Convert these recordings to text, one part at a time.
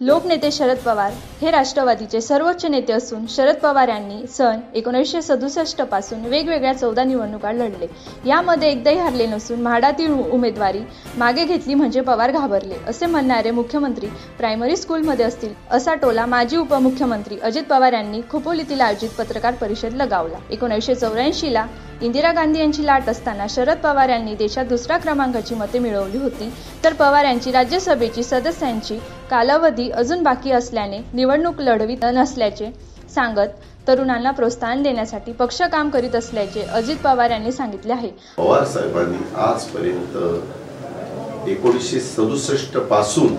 लोकनेते शरद पवार हे राष्ट्रवादीचे सर्वोच्च नेते असून शरद पवार यांनी सन एकोणीसशे सदुसष्टपासून वेगवेगळ्या चौदा निवडणुका लढले. यामध्ये एकदाही हरले नसून म्हाडातील उमेदवारी मागे घेतली म्हणजे पवार घाबरले असे म्हणणारे मुख्यमंत्री प्रायमरी स्कूलमध्ये असतील असा टोला माजी उपमुख्यमंत्री अजित पवार यांनी खोपोलीतील आयोजित पत्रकार परिषद लगावला. एकोणीसशे चौऱ्याऐंशीला इंदिरा गांधी यांची लाट असताना शरद पवार यांनी देशात दुसऱ्या क्रमांकाची मते मिळवली होती. तर पवार यांची राज्यसभेची सदस्यांची कालावधी अजून बाकी असल्याने निवडणूक लढवीत नसल्याचे सांगत तरुणांना प्रोत्साहन देण्यासाठी पक्ष काम करीत असल्याचे अजित पवार यांनी सांगितले आहे. पवार साहेबांनी आजपर्यंत एकोणीसशे सदुसष्टपासून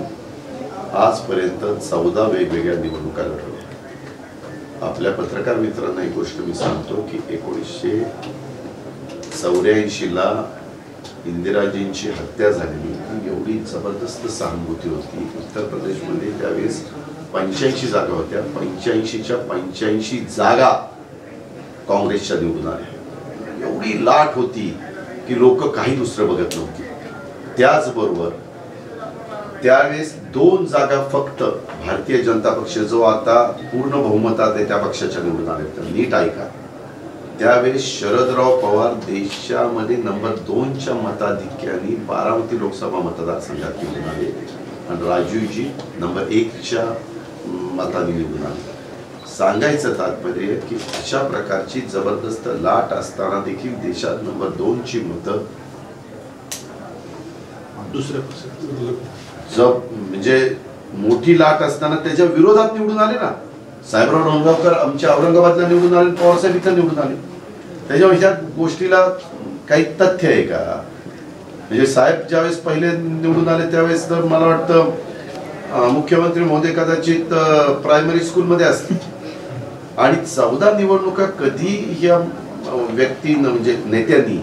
आजपर्यंत चौदा वेगवेगळ्या निवडणुका लढवल्या. आपल्या पत्रकार मित्रांना एक गोष्ट मी सांगतो की एकोणीसशे चौऱ्याऐंशीला इंदिराजींची हत्या झालेली. ती एवढी जबरदस्त सहानुभूती होती. उत्तर प्रदेशमध्ये त्यावेळेस पंच्याऐंशी जागा होत्या. पंच्याऐंशीच्या पंच्याऐंशी जागा काँग्रेसच्या निवडून आल्या. एवढी लाट होती की लोक काही दुसरं बघत नव्हती. त्याचबरोबर त्यावेळेस दोन जागा फक्त भारतीय जनता पक्ष जो आता पूर्ण बहुमतात आहे त्या पक्षाच्या निवडून आल्या. तर नीट ऐका. त्यावेळेस शरदराव पवार देशामध्ये नंबर दोनच्या मताधिक्याने बारामती लोकसभा मतदारसंघात निवडून आले आणि राजूजी नंबर एकच्या मताने निवडून आले. सांगायचं तात्पर्य की अशा प्रकारची जबरदस्त लाट असताना देखील देशात नंबर दोनची मतं पक्षात जब म्हणजे मोठी लाट असताना त्याच्या विरोधात निवडून आले ना. साहेबराव डोंगावकर आमच्या औरंगाबादला निवडून आले पवारसाहेब इथं निवडून आले. त्याच्यामुळे ह्या गोष्टीला काही तथ्य आहे का? म्हणजे साहेब ज्यावेळेस पहिले निवडून आले त्यावेळेस तर मला वाटतं मुख्यमंत्री महोदय कदाचित प्रायमरी स्कूलमध्ये असतील. आणि चौदा निवडणुका कधी या व्यक्तीनं म्हणजे नेत्यांनी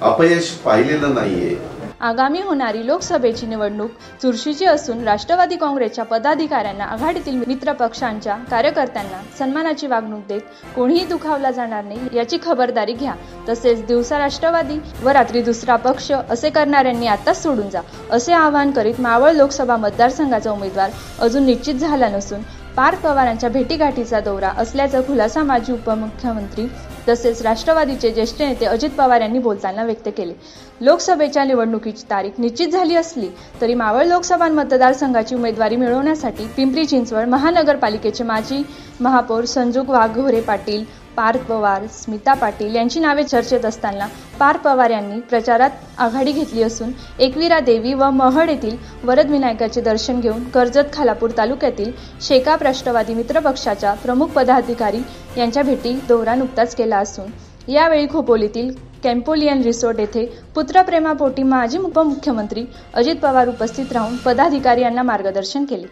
अपयश पाहिलेलं नाहीये. आगामी होणारी लोकसभेची निवडणूक चुरशीची असून राष्ट्रवादी काँग्रेसच्या पदाधिकाऱ्यांना आघाडीतील मित्र पक्षांच्या कार्यकर्त्यांना सन्मानाची वागणूक देत कोणीही दुखावला जाणार नाही याची खबरदारी घ्या. तसेच दिवसा राष्ट्रवादी व रात्री दुसरा पक्ष असे करणाऱ्यांनी आताच सोडून जा असे आवाहन करीत मावळ लोकसभा मतदारसंघाचा उमेदवार अजून निश्चित झाला नसून पार पवारांच्या भेटीगाठीचा दौरा असल्याचा खुलासा माजी उपमुख्यमंत्री तसेच राष्ट्रवादीचे ज्येष्ठ नेते अजित पवार यांनी बोलताना व्यक्त केले. लोकसभेच्या निवडणुकीची तारीख निश्चित झाली असली तरी मावळ लोकसभा मतदारसंघाची उमेदवारी मिळवण्यासाठी पिंपरी चिंचवड महानगरपालिकेचे माजी महापौर संजुक वाघोरे पाटील पार्थ पवार स्मिता पाटील यांची नावे चर्चेत असताना पार्थ पवार यांनी प्रचारात आघाडी घेतली असून एकविरा देवी व महड येथील वरद विनायकाचे दर्शन घेऊन कर्जत खालापूर तालुक्यातील शेकाप राष्ट्रवादी मित्रपक्षाच्या प्रमुख पदाधिकारी यांच्या भेटी दौरा नुकताच केला असून यावेळी खोपोलीतील कॅम्पोलियन रिसोर्ट येथे पुत्रप्रेमापोटी माजी उपमुख्यमंत्री अजित पवार उपस्थित राहून पदाधिकारी यांना मार्गदर्शन केले.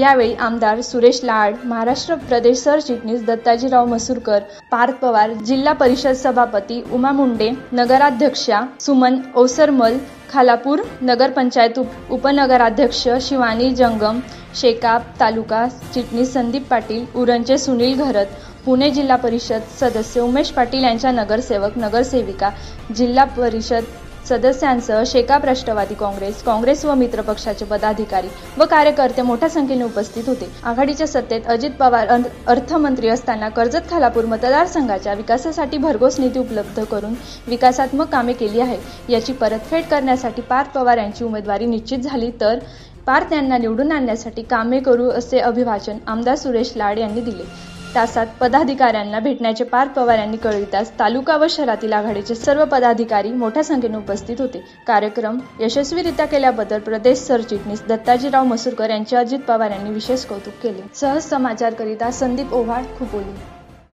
यावेळी आमदार सुरेश लाड महाराष्ट्र प्रदेश सरचिटणीस दत्ताजीराव मसूरकर पार्थ पवार जिल्हा परिषद सभापती उमा मुंडे नगराध्यक्षा सुमन ओसरमल खालापूर नगरपंचायत उप उपनगराध्यक्ष शिवानी जंगम शेकाप तालुका चिटणीस संदीप पाटील उरणचे सुनील घरत पुणे जिल्हा परिषद सदस्य उमेश पाटील यांच्या नगरसेवक नगरसेविका जिल्हा परिषद सदस्यांसह शेकाप राष्ट्रवादी काँग्रेस काँग्रेस व मित्र पक्षाचे पदाधिकारी व कार्यकर्ते मोठ्या संख्येने उपस्थित होते. आघाडीच्या सत्तेत अजित पवार अर्थमंत्री असताना कर्जत खालापूर मतदारसंघाच्या विकासासाठी भरघोस निधी उपलब्ध करून विकासात्मक कामे केली आहे याची परतफेड करण्यासाठी पार्थ पवार यांची उमेदवारी निश्चित झाली तर पार्थ यांना निवडून आणण्यासाठी कामे करू असे अभिभाषण आमदार सुरेश लाड यांनी दिले. तासात पदाधिकाऱ्यांना भेटण्याचे पार्थ पवार यांनी कळविताच तालुका व शहरातील आघाडीचे सर्व पदाधिकारी मोठ्या संख्येने उपस्थित होते. कार्यक्रम यशस्वीरित्या केल्याबद्दल प्रदेश सरचिटणीस दत्ताजीराव मसूरकर यांचे अजित पवार यांनी विशेष कौतुक केले. सहज समाचारकरिता संदीप ओव्हाळ खुपोली.